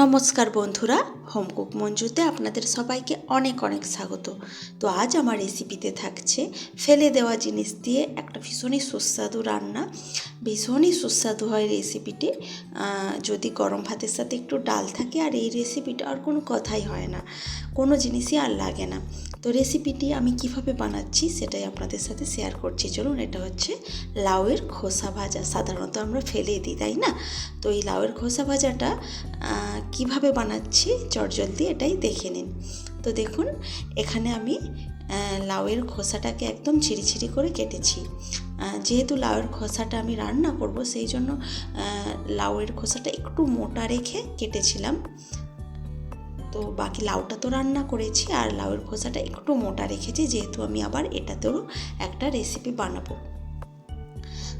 নমস্কার বন্ধুরা হোমকুক মঞ্জুতে আপনাদের সবাইকে অনেক অনেক স্বাগত। তো আজ আমার রেসিপিতে থাকছে ফেলে দেওয়া জিনিস দিয়ে একটা ভীষণই সুস্বাদু রান্না। ভীষণই সুস্বাদু হয় রেসিপিটি যদি গরম ভাতের সাথে একটু ডাল থাকে আর এই রেসিপিটা আর কোনো কথাই হয় না। কোনো জিনিসই আর লাগে না। তো রেসিপিটি আমি কীভাবে বানাচ্ছি সেটাই আপনাদের সাথে শেয়ার করছি। চলুন, এটা হচ্ছে লাউয়ের খোসা ভাজা। সাধারণত আমরা ফেলে দিই, তাই না? তো এই লাউয়ের খোসা ভাজাটা কীভাবে বানাচ্ছি চটজলদি এটাই দেখে নিন। তো দেখুন, এখানে আমি লাউয়ের খোসাটাকে একদম ছিঁড়ি করে কেটেছি। যেহেতু লাউয়ের খোসাটা আমি রান্না করব, সেই জন্য লাউয়ের খোসাটা একটু মোটা রেখে কেটেছিলাম। তো বাকি লাউটা তো রান্না করেছি আর লাউয়ের খোসাটা একটু মোটা রেখেছি, যেহেতু আমি আবার এটাতেও একটা রেসিপি বানাবো।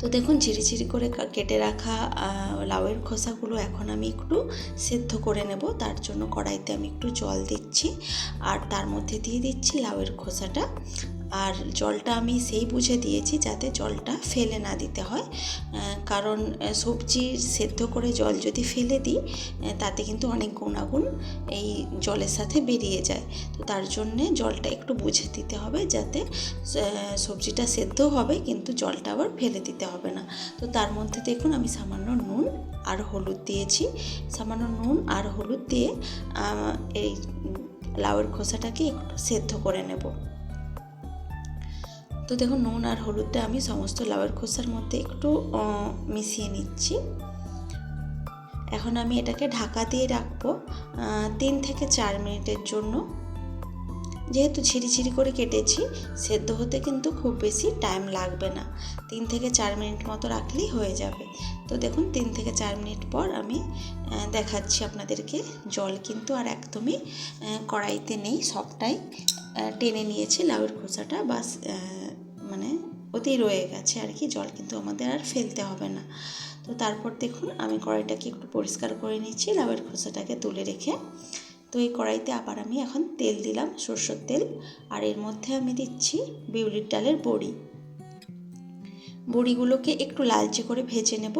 তো দেখুন, ঝিরি ঝিরি করে কেটে রাখা লাউয়ের খোসাগুলো এখন আমি একটু সেদ্ধ করে নেব। তার জন্য কড়াইতে আমি একটু জল দিচ্ছি আর তার মধ্যে দিয়ে দিচ্ছি লাউয়ের খোসাটা। আর জলটা আমি সেই বুঝে দিয়েছি যাতে জলটা ফেলে না দিতে হয়। কারণ সবজি সেদ্ধ করে জল যদি ফেলে দিই তাতে কিন্তু অনেক গুণাগুণ এই জলের সাথে বেরিয়ে যায়। তো তার জন্যে জলটা একটু বুঝে দিতে হবে যাতে সবজিটা সেদ্ধ হবে কিন্তু জলটা আবার ফেলে দিতে হবে না। তো তার মধ্যে দেখুন আমি সামান্য নুন আর হলুদ দিয়েছি। সামান্য নুন আর হলুদ দিয়ে এই লাউয়ের খোসাটাকে একটু সেদ্ধ করে নেব। তো দেখুন নুন আর হলুদটা আমি সমস্ত লাউয়ের খোসার মধ্যে একটু মিশিয়ে নিচ্ছি। এখন আমি এটাকে ঢাকা দিয়ে রাখব তিন থেকে চার মিনিটের জন্য। যেহেতু ছিঁড়ি ছিঁড়ি করে কেটেছি, সেদ্ধ হতে কিন্তু খুব বেশি টাইম লাগবে না। তিন থেকে চার মিনিট মতো রাখলেই হয়ে যাবে। তো দেখুন, তিন থেকে চার মিনিট পর আমি দেখাচ্ছি আপনাদেরকে। জল কিন্তু আর একদমই কড়াইতে নেই, সবটাই টেনে নিয়েছি লাউয়ের খোসাটা। মানে ওতেই রয়ে গেছে আর কি, জল কিন্তু আমাদের আর ফেলতে হবে না। তো তারপর দেখুন, আমি কড়াইটাকে একটু পরিষ্কার করে নিচ্ছি লাউয়ের খোসাটাকে তুলে রেখে। তো এই কড়াইতে আবার আমি এখন তেল দিলাম, সর্ষের তেল, আর এর মধ্যে আমি দিচ্ছি বিউলির ডালের বড়ি। বড়িগুলোকে একটু লালচে করে ভেজে নেব।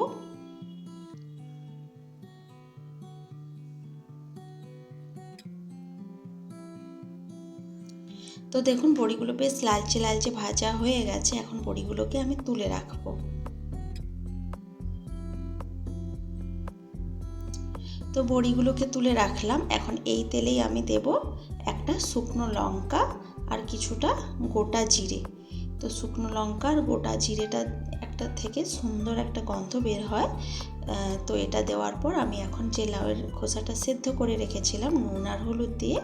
তো দেখুন, বড়িগুলো বেশ লালচে লালচে ভাজা হয়ে গেছে। এখন বড়িগুলোকে আমি তুলে রাখব। তো বড়িগুলোকে তুলে রাখলাম। এখন এই তেলেই আমি দেব একটা শুকনো লঙ্কা আর কিছুটা গোটা জিরে। তো শুকনো লঙ্কা আর গোটা জিরেটা একটা থেকে সুন্দর একটা গন্ধ বের হয়। তো এটা দেওয়ার পর আমি এখন যে লাউয়ের খোসাটা সেদ্ধ করে রেখেছিলাম নুন আর হলুদ দিয়ে,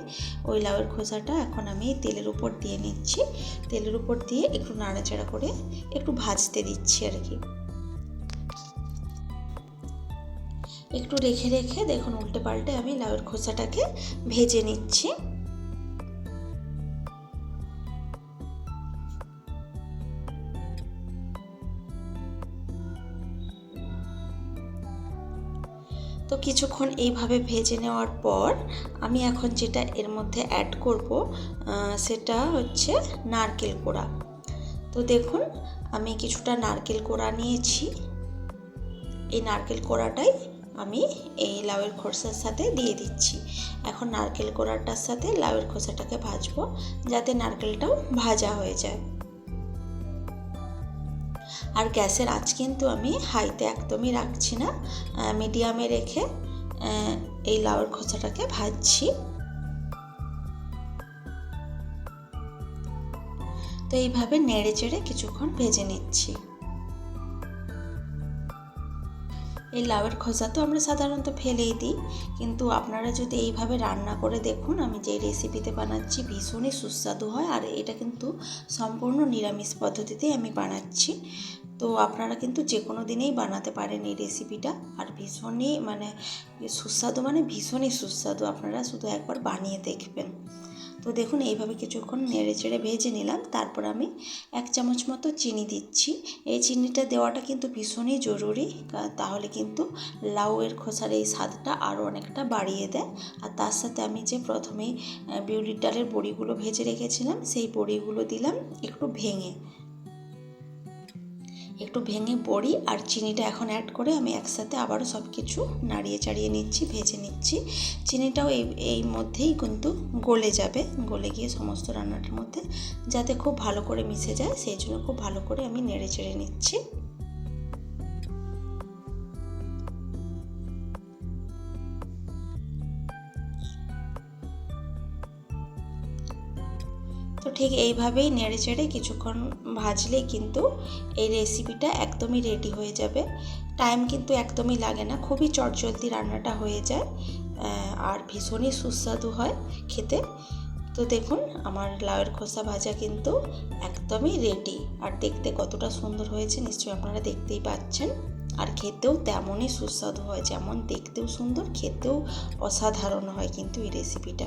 ওই লাউয়ের খোসাটা এখন আমি তেলের উপর দিয়ে নিচ্ছি। তেলের উপর দিয়ে একটু নাড়াচাড়া করে একটু ভাজতে দিচ্ছি আর কি। একটু রেখে রেখে দেখুন উল্টে পাল্টে আমি লাউয়ের খোসাটাকে ভেজে নিচ্ছি। কিছুক্ষণ এইভাবে ভেজে নেওয়ার পর আমি এখন যেটা এর মধ্যে অ্যাড করব সেটা হচ্ছে নারকেল কোড়া। তো দেখুন, আমি কিছুটা নারকেল কোড়া নিয়েছি। এই নারকেল কোড়াটাই আমি এই লাউয়ের খোসার সাথে দিয়ে দিচ্ছি। এখন নারকেল কোড়াটার সাথে লাউয়ের খোসাটাকে ভাজবো, যাতে নারকেলটাও ভাজা হয়ে যায়। আর গ্যাসের আঁচ কিন্তু আমি হাইতে একদমই রাখছি না মিডিয়ামে রেখে এই লাউয়ের খোসাটাকে ভাজছি। তো এইভাবে নেড়ে চেড়ে কিছুক্ষণ ভেজে নিচ্ছি। এই লাউয়ের খোসা তো আমরা সাধারণত ফেলেই দিই, কিন্তু আপনারা যদি এইভাবে রান্না করে দেখুন, আমি যে রেসিপিতে বানাচ্ছি ভীষণই সুস্বাদু হয়, আর এটা কিন্তু সম্পূর্ণ নিরামিষ পদ্ধতিতেই আমি বানাচ্ছি। তো আপনারা কিন্তু যে কোনো দিনেই বানাতে পারেন এই রেসিপিটা আর ভীষণই মানে সুস্বাদু মানে ভীষণই সুস্বাদু, আপনারা শুধু একবার বানিয়ে দেখবেন। তো দেখুন, এইভাবে কিছুক্ষণ নেড়ে চেড়ে ভেজে নিলাম। তারপর আমি এক চামচ মতো চিনি দিচ্ছি। এই চিনিটা দেওয়াটা কিন্তু ভীষণই জরুরি তাহলে কিন্তু লাউয়ের খোসার এই স্বাদটা আরও অনেকটা বাড়িয়ে দেয়। আর তার সাথে আমি যে প্রথমেই বিউলির ডালের বড়িগুলো ভেজে রেখেছিলাম, সেই বড়িগুলো দিলাম একটু ভেঙে। একটু ভেঙে পড়ি আর চিনিটা এখন অ্যাড করে আমি একসাথে আবারও সব কিছু নাড়িয়ে চাড়িয়ে নিচ্ছি, ভেজে নিচ্ছি। চিনিটাও এই এই মধ্যেই কিন্তু গলে যাবে, গলে গিয়ে সমস্ত রান্নাটার মধ্যে যাতে খুব ভালো করে মিশে যায়, সেই জন্য খুব ভালো করে আমি নেড়ে চেড়ে নিচ্ছি। তো ঠিক এইভাবেই নেড়ে চেড়ে কিছুক্ষণ ভাজলেই কিন্তু এই রেসিপিটা একদমই রেডি হয়ে যাবে। টাইম কিন্তু একদমই লাগে না, খুবই চটজলদি রান্নাটা হয়ে যায় আর ভীষণই সুস্বাদু হয় খেতে। তো দেখুন, আমার লাউয়ের খোসা ভাজা কিন্তু একদমই রেডি আর দেখতে কতটা সুন্দর হয়েছে নিশ্চয়ই আপনারা দেখতেই পাচ্ছেন। আর খেতেও তেমনই সুস্বাদু হয়, যেমন দেখতেও সুন্দর, খেতেও অসাধারণ হয় কিন্তু এই রেসিপিটা